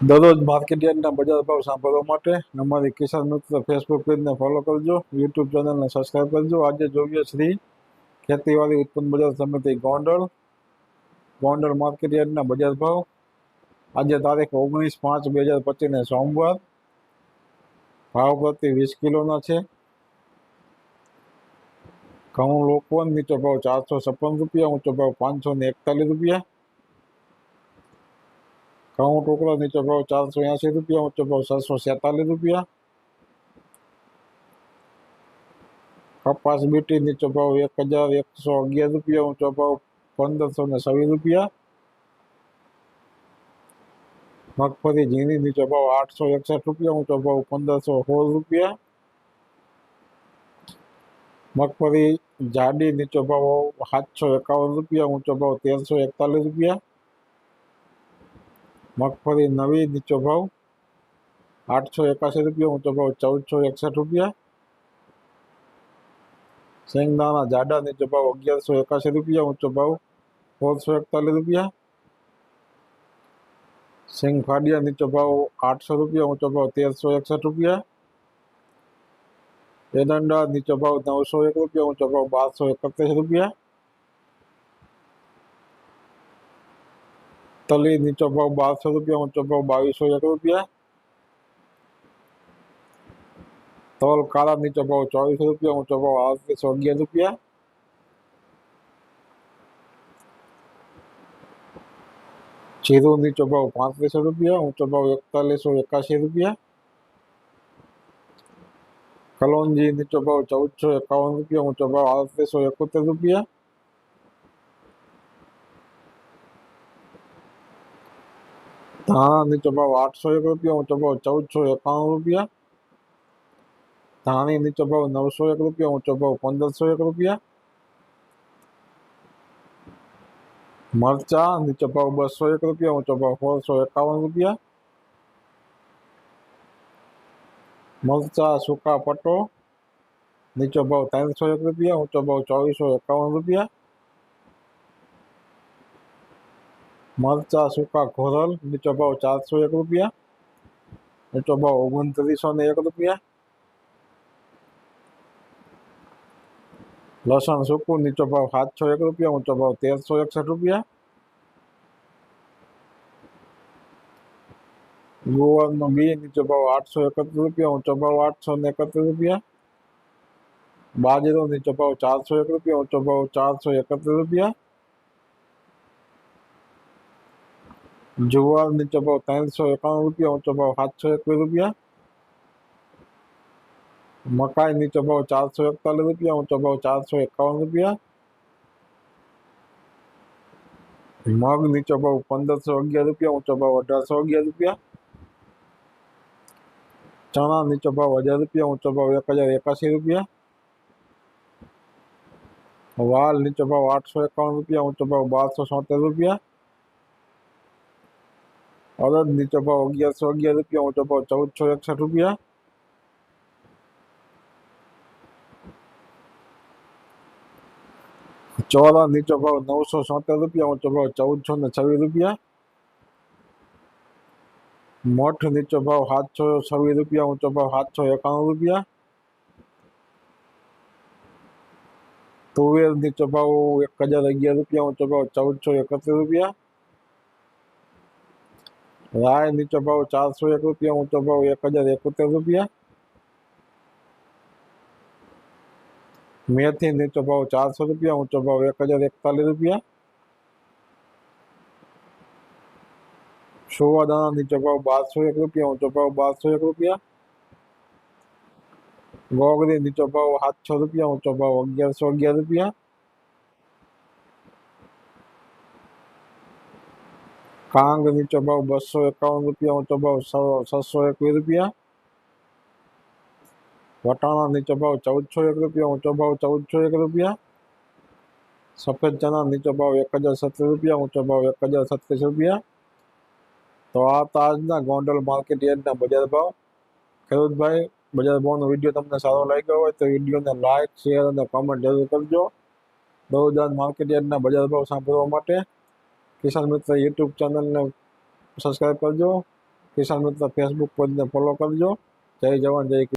દરરોજ માર્કેટ યાર્ડના બજાર ભાવ સાંભળવા માટે અમારી કિસાન મિત્ર ફેસબુક પેજને ફોલો કરજો યુટ્યુબ ચેનલને સબસ્ક્રાઈબ કરજો. આજે જોઈએ શ્રી ખેતીવાડી ઉત્પન્ન બજાર સમિતિ ગોંડલ. ગોંડલ માર્કેટ યાર્ડના બજાર ભાવ. આજે તારીખ ઓગણીસ પાંચ બે હજાર પચીસને સોમવાર. ભાવ પ્રતિ વીસ કિલોના છે. ઘઉં લોકવન નીચો ભાવ ચારસો છપ્પન રૂપિયા, ઊંચો ભાવ પાંચસો ને એકતાલીસ રૂપિયા. ઘઉં ટોકરા નીચો ભાવ ચારસો એંસી રૂપિયા ઊંચો ભાવ છસો સેતાલીસ રૂપિયા કપાસ બીટી નીચો ભાવ એક હજાર એકસો અગિયાર રૂપિયા ઊંચો ભાવ પંદરસો ને છવ્વીસ રૂપિયા મગફળી ઝીણી નીચો ભાવ આઠસો એકસઠ રૂપિયા ઊંચો ભાવ પંદરસો સોળ રૂપિયા મગફળી જાડી નીચો ભાવ સાતસો એકાવન રૂપિયા ઊંચો ભાવ તેરસો એકતાલીસ રૂપિયા મગફળી નવી નીચો ભાવ આઠસો એકાસી રૂપિયા ઊંચો ભાવ ચૌદસો એકસઠ રૂપિયા શેંગદાણા જાડા નીચો ભાવ અગિયારસો એકાસી રૂપિયા ઊંચો ભાવ સોળસો એકતાલીસ રૂપિયા સિંગ ફાડિયા નીચો ભાવ આઠસો રૂપિયા ઊંચો ભાવ તેરસો એકસઠ રૂપિયા એરંડા નીચો ભાવ નવસો એક રૂપિયા ઊંચો ભાવ બારસો એકત્રીસ રૂપિયા તલી નીચો ભાવ બારસો રૂપિયા ઊંચો ભાવ બાવીસો એક રૂપિયા તલ કાળા નીચો ભાવ ચોવીસો રૂપિયા ઊંચો ભાવ આડત્રીસો અગિયાર રૂપિયા જીરું નીચો ભાવ પાંત્રીસો રૂપિયા ઊંચો ભાવ એકતાલીસો એકાશી રૂપિયા કલોંજી નીચો ભાવ ચૌદસો એકાવન રૂપિયા ઊંચો ભાવ આડત્રીસો એકોતેર રૂપિયા ધાણા નીચો ભાવ આઠસો એક રૂપિયા ઊંચો ભાવ ચૌદસો એકાણું રૂપિયા ધાણી નીચો ભાવ નવસો એક રૂપિયા ઊંચો ભાવ પંદરસો એક રૂપિયા મરચા નીચો ભાવ બસો એક રૂપિયા ઊંચો ભાવ સોળસો એકાવન રૂપિયા મરચા સૂકા પટ્ટો નીચો ભાવ ત્રણસો એક રૂપિયા ઊંચો ભાવ ચોવીસો એકાવન રૂપિયા મરચા સૂકા ઘોરલ નીચો ભાવ ચારસો એક રૂપિયા ઊંચો ભાવ ઓગણત્રીસો ને એક રૂપિયા લસણ સૂકું નીચો ભાવ સાતસો એક રૂપિયા ઊંચો ભાવ તેરસો એકસઠ રૂપિયા ગુવારનો બી નીચો ભાવ આઠસો એકત્રીસ રૂપિયા ઊંચો ભાવ આઠસો ને એકત્રીસ રૂપિયા બાજરો નીચો ભાવ ચારસો એક રૂપિયા ઊંચો ભાવ ચારસો એકત્રીસ રૂપિયા જુવાર નીચો ભાવ ત્રણસો એકાણું રૂપિયા ઊંચો ભાવ સાતસો એકવીસ રૂપિયા મકાઈ નીચો ભાવ ચારસો એકતાલીસ રૂપિયા ઊંચો ભાવ ચારસો એકાવન રૂપિયા મગ નીચો ભાવ પંદરસો અગિયાર રૂપિયા ઊંચો ભાવ અઢારસો અગિયાર રૂપિયા ચણા નીચો ભાવ હજાર રૂપિયા ઊંચો ભાવ એક હજાર એકાસી રૂપિયા વાલ નીચો ભાવ આઠસો એકાવન રૂપિયા ઊંચો ભાવ બારસો સોતેર રૂપિયા અડદ નીચો ભાવ અગિયારસો અગિયાર રૂપિયા ઊંચો ભાવ ચૌદસો એકસઠ રૂપિયા ચોળા નીચો ભાવ નવસો સોતેર રૂપિયા ઊંચો ભાવ ચૌદસો ને છવ્વીસ રૂપિયા મઠ નીચો ભાવ સાતસો છવ્વીસ રૂપિયા ઊંચો ભાવ સાતસો એકાણું રૂપિયા તુવેર નીચો ભાવ એક હજાર અગિયાર રૂપિયા ઊંચો ભાવ ચૌદસો એકત્રીસ રૂપિયા રાય નીચો ભાવ ચારસો એક રૂપિયા ઊંચો ભાવ એક હજાર એકોતેર રૂપિયા મેથી નીચો ભાવ ચારસો રૂપિયા ઊંચો ભાવ એક હજાર એકતાલીસ રૂપિયા સોવાદાણા નીચો ભાવ બારસો એક રૂપિયા ઊંચો ભાવ બારસો એક રૂપિયા ગોગરી નીચો ભાવ સાતસો રૂપિયા ઊંચો ભાવ અગિયારસો અગિયાર રૂપિયા કાંગ નીચો ભાવ બસો એકાવન રૂપિયા, ઊંચો ભાવ છસો એકવીસ રૂપિયા. વટાણા નીચો ભાવ ચૌદસો એક રૂપિયા, ઊંચો ભાવ ચૌદસો એક રૂપિયા. સફેદ ચણા નીચો ભાવ એક હજાર સત્રીસ રૂપિયા, ઊંચો ભાવ એક હજાર સત્રીસ રૂપિયા. તો આ તાજના ગોંડલ માર્કેટ યાર્ડના બજાર ભાવ. ખેડૂતભાઈ, બજાર ભાવનો વીડિયો તમને સારો લાગ્યો હોય તો વિડીયોને લાઇક શેર અને કોમેન્ટ જરૂર કરજો. દોદાન માર્કેટ યાર્ડના બજાર ભાવ સાંભળવા માટે. કિસાન મિત્ર યુટ્યુબ ચેનલને સબસ્ક્રાઈબ કરજો. કિસાન મિત્ર ફેસબુક પેજને ફોલો કરજો. જય જવાન, જય